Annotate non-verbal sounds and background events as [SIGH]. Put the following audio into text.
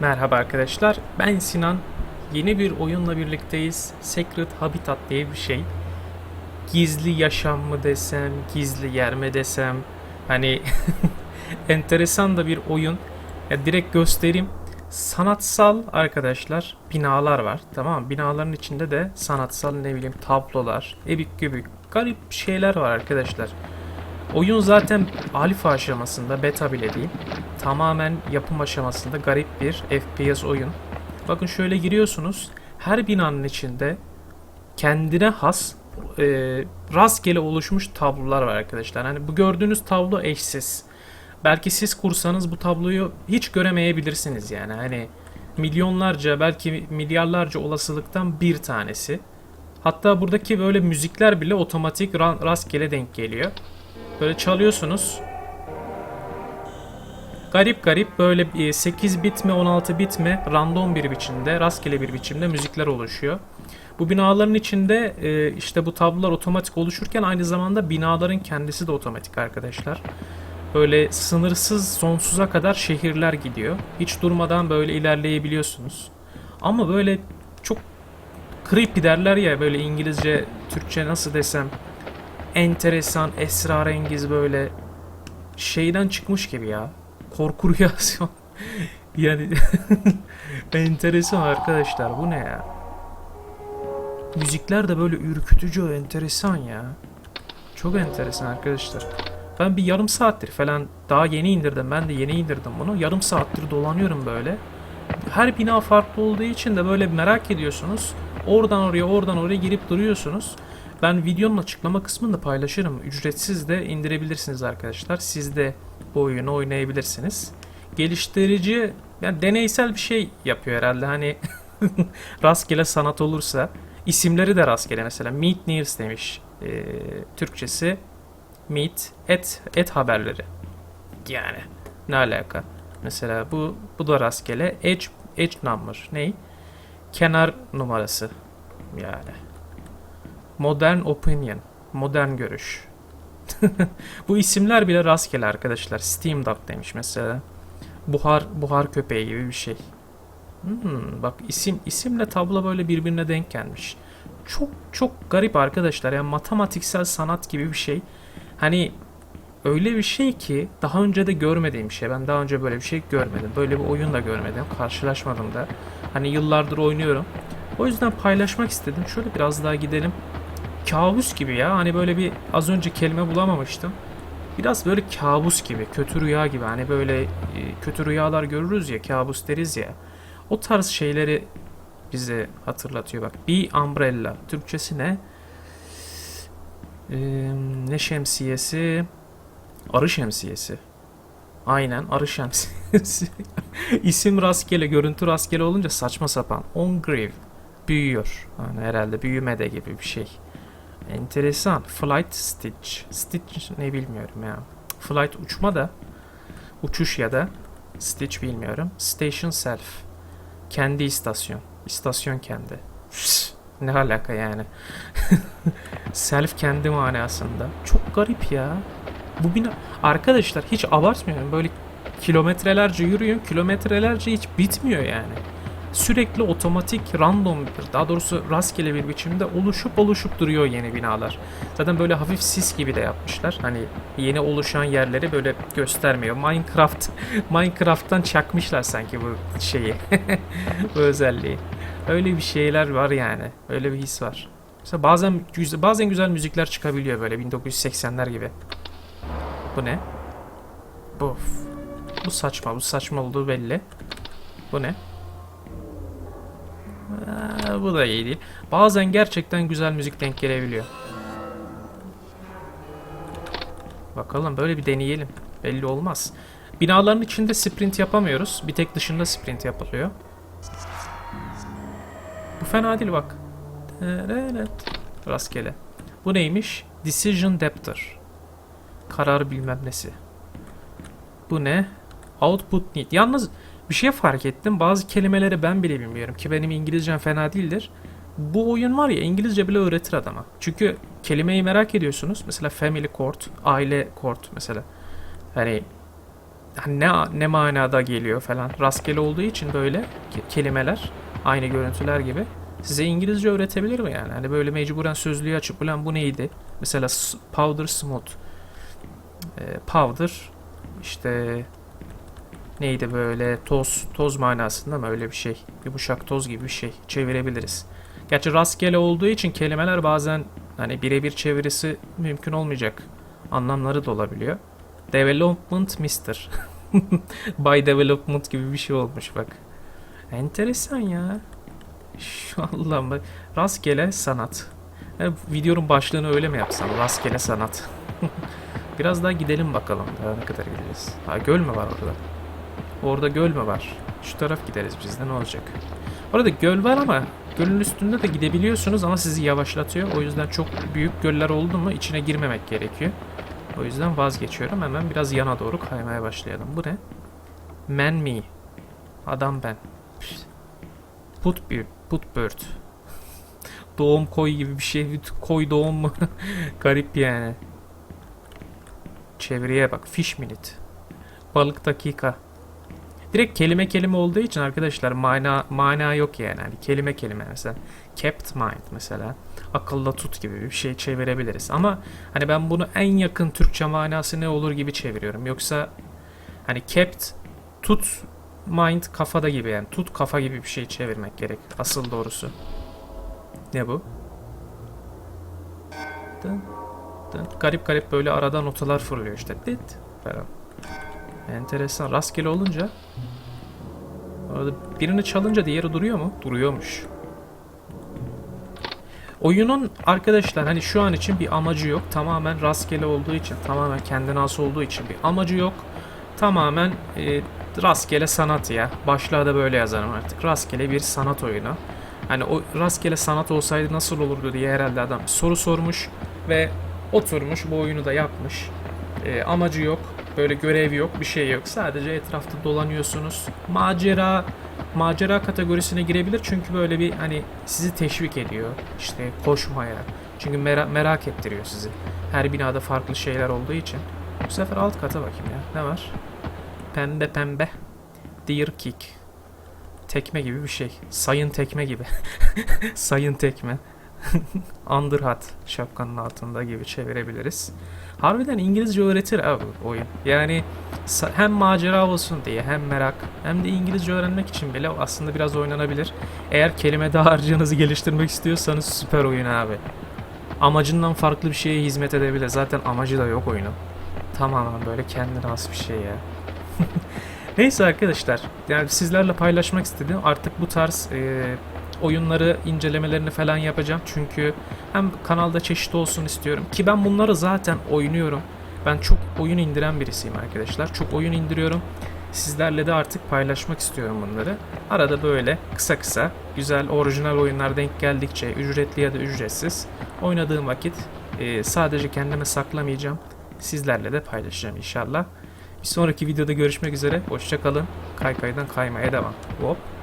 Merhaba arkadaşlar, ben Sinan. Yeni bir oyunla birlikteyiz. Secret Habitat diye bir şey. Gizli yaşam mı desem, gizli yer mi desem. Hani [LAUGHS] enteresan da bir oyun. Ya direkt göstereyim. Sanatsal arkadaşlar binalar var. Tamam mı? Binaların içinde de sanatsal ne bileyim tablolar, ebik gübük garip şeyler var arkadaşlar. Oyun zaten alfa aşamasında, beta bile değil. Tamamen yapım aşamasında garip bir FPS oyun. Bakın şöyle giriyorsunuz. Her binanın içinde kendine has e, rastgele oluşmuş tablolar var arkadaşlar. Hani bu gördüğünüz tablo eşsiz. Belki siz kursanız bu tabloyu hiç göremeyebilirsiniz yani. Hani milyonlarca belki milyarlarca olasılıktan bir tanesi. Hatta buradaki böyle müzikler bile otomatik ra- rastgele denk geliyor. Böyle çalıyorsunuz. Garip garip böyle bir 8 bit mi 16 bit mi random bir biçimde rastgele bir biçimde müzikler oluşuyor. Bu binaların içinde e, işte bu tablolar otomatik oluşurken aynı zamanda binaların kendisi de otomatik arkadaşlar. Böyle sınırsız sonsuza kadar şehirler gidiyor. Hiç durmadan böyle ilerleyebiliyorsunuz. Ama böyle çok creepy derler ya böyle İngilizce, Türkçe nasıl desem enteresan, esrarengiz böyle şeyden çıkmış gibi ya. Korku [LAUGHS] rüyası. yani [LAUGHS] enteresan arkadaşlar bu ne ya? Müzikler de böyle ürkütücü, enteresan ya. Çok enteresan arkadaşlar. Ben bir yarım saattir falan daha yeni indirdim. Ben de yeni indirdim bunu. Yarım saattir dolanıyorum böyle. Her bina farklı olduğu için de böyle merak ediyorsunuz. Oradan oraya, oradan oraya girip duruyorsunuz. Ben videonun açıklama kısmında paylaşırım. Ücretsiz de indirebilirsiniz arkadaşlar. Siz de bu oyunu oynayabilirsiniz. Geliştirici yani deneysel bir şey yapıyor herhalde. Hani [LAUGHS] rastgele sanat olursa isimleri de rastgele mesela Meet News demiş. Ee, Türkçesi Meet et et haberleri. Yani ne alaka? Mesela bu bu da rastgele edge edge number ney? Kenar numarası. Yani Modern Opinion. Modern görüş. [LAUGHS] Bu isimler bile rastgele arkadaşlar. Steam Duck demiş mesela. Buhar buhar köpeği gibi bir şey. Hmm, bak isim isimle tablo böyle birbirine denk gelmiş. Çok çok garip arkadaşlar. Yani matematiksel sanat gibi bir şey. Hani öyle bir şey ki daha önce de görmediğim bir şey. Ben daha önce böyle bir şey görmedim. Böyle bir oyun da görmedim. Karşılaşmadım da. Hani yıllardır oynuyorum. O yüzden paylaşmak istedim. Şöyle biraz daha gidelim kabus gibi ya. Hani böyle bir az önce kelime bulamamıştım. Biraz böyle kabus gibi, kötü rüya gibi. Hani böyle e, kötü rüyalar görürüz ya, kabus deriz ya. O tarz şeyleri bize hatırlatıyor bak. Bir umbrella. Türkçesi ne? Ee, ne şemsiyesi? Arı şemsiyesi. Aynen arı şemsiyesi. [LAUGHS] İsim rastgele, görüntü rastgele olunca saçma sapan. On grave. Büyüyor. Yani herhalde büyüme de gibi bir şey. Enteresan. Flight Stitch. Stitch ne bilmiyorum ya. Flight uçma da. Uçuş ya da. Stitch bilmiyorum. Station Self. Kendi istasyon. İstasyon kendi. ne alaka yani. [LAUGHS] Self kendi manasında. Çok garip ya. Bu bina... Arkadaşlar hiç abartmıyorum. Böyle kilometrelerce yürüyün. Kilometrelerce hiç bitmiyor yani sürekli otomatik random bir daha doğrusu rastgele bir biçimde oluşup oluşup duruyor yeni binalar. Zaten böyle hafif sis gibi de yapmışlar. Hani yeni oluşan yerleri böyle göstermiyor. Minecraft [LAUGHS] Minecraft'tan çakmışlar sanki bu şeyi. [LAUGHS] bu özelliği. Öyle bir şeyler var yani. Öyle bir his var. Mesela bazen bazen güzel müzikler çıkabiliyor böyle 1980'ler gibi. Bu ne? Bu. Bu saçma. Bu saçma olduğu belli. Bu ne? Ee, bu da iyi değil. Bazen gerçekten güzel müzik denk gelebiliyor. Bakalım böyle bir deneyelim. Belli olmaz. Binaların içinde sprint yapamıyoruz. Bir tek dışında sprint yapılıyor. Bu fena değil bak. Rastgele. Bu neymiş? Decision Depter. Karar bilmem nesi. Bu ne? Output need. Yalnız bir şey fark ettim. Bazı kelimeleri ben bile bilmiyorum ki benim İngilizcem fena değildir. Bu oyun var ya İngilizce bile öğretir adama. Çünkü kelimeyi merak ediyorsunuz. Mesela family court, aile court mesela. Hani hani ne ne manada geliyor falan. Rastgele olduğu için böyle ke- kelimeler aynı görüntüler gibi size İngilizce öğretebilir mi yani? Hani böyle mecburen sözlüğü açıp ulan bu neydi? Mesela powder smooth. Ee, powder işte neydi böyle toz toz manasında mı öyle bir şey? Yumuşak toz gibi bir şey çevirebiliriz. Gerçi rastgele olduğu için kelimeler bazen hani birebir çevirisi mümkün olmayacak anlamları da olabiliyor. Development Mister. [LAUGHS] By development gibi bir şey olmuş bak. Enteresan ya. Şu Allah'ım. Rastgele sanat. Yani videonun başlığını öyle mi yapsam? Rastgele sanat. [LAUGHS] Biraz daha gidelim bakalım. Daha ne kadar gideceğiz? Ha göl mü var orada? Orada göl mü var? Şu taraf gideriz biz de ne olacak? Orada göl var ama gölün üstünde de gidebiliyorsunuz ama sizi yavaşlatıyor. O yüzden çok büyük göller oldu mu içine girmemek gerekiyor. O yüzden vazgeçiyorum. Hemen biraz yana doğru kaymaya başlayalım. Bu ne? Man me. Adam ben. Put bir, put bird. [LAUGHS] Doğum koy gibi bir şey. Koy doğum mu? [LAUGHS] Garip yani. Çeviriye bak. Fish minute. Balık dakika. Direkt kelime kelime olduğu için arkadaşlar mana mana yok yani. Hani kelime kelime mesela. Kept mind mesela. Akılda tut gibi bir şey çevirebiliriz. Ama hani ben bunu en yakın Türkçe manası ne olur gibi çeviriyorum. Yoksa hani kept tut mind kafada gibi yani. Tut kafa gibi bir şey çevirmek gerek. Asıl doğrusu. Ne bu? Dın, dın. Garip garip böyle arada notalar fırlıyor işte. Dit falan. Enteresan. Rastgele olunca Orada birini çalınca diğeri duruyor mu? Duruyormuş. Oyunun arkadaşlar hani şu an için bir amacı yok. Tamamen rastgele olduğu için, tamamen kendine has olduğu için bir amacı yok. Tamamen e, rastgele sanat ya. Başlığa da böyle yazarım artık. Rastgele bir sanat oyunu. Hani o rastgele sanat olsaydı nasıl olurdu diye herhalde adam soru sormuş ve oturmuş bu oyunu da yapmış. E, amacı yok. Böyle görev yok, bir şey yok. Sadece etrafta dolanıyorsunuz. Macera macera kategorisine girebilir çünkü böyle bir hani sizi teşvik ediyor işte koşmaya. Çünkü mera- merak ettiriyor sizi. Her binada farklı şeyler olduğu için. Bu sefer alt kata bakayım ya. Ne var? Pembe pembe. Deer kick. Tekme gibi bir şey. Sayın tekme gibi. [LAUGHS] Sayın tekme. [LAUGHS] Underhut şapkanın altında gibi çevirebiliriz. Harbiden İngilizce öğretir abi oyun. Yani hem macera olsun diye hem merak hem de İngilizce öğrenmek için bile aslında biraz oynanabilir. Eğer kelime dağarcığınızı geliştirmek istiyorsanız süper oyun abi. Amacından farklı bir şeye hizmet edebilir. Zaten amacı da yok oyunun. Tamamen böyle kendine has bir şey ya. [LAUGHS] Neyse arkadaşlar. Yani sizlerle paylaşmak istedim. Artık bu tarz e, oyunları incelemelerini falan yapacağım. Çünkü hem kanalda çeşit olsun istiyorum. Ki ben bunları zaten oynuyorum. Ben çok oyun indiren birisiyim arkadaşlar. Çok oyun indiriyorum. Sizlerle de artık paylaşmak istiyorum bunları. Arada böyle kısa kısa güzel orijinal oyunlar denk geldikçe ücretli ya da ücretsiz oynadığım vakit e, sadece kendime saklamayacağım. Sizlerle de paylaşacağım inşallah. Bir sonraki videoda görüşmek üzere. Hoşçakalın. Kaykaydan kaymaya devam. Hop.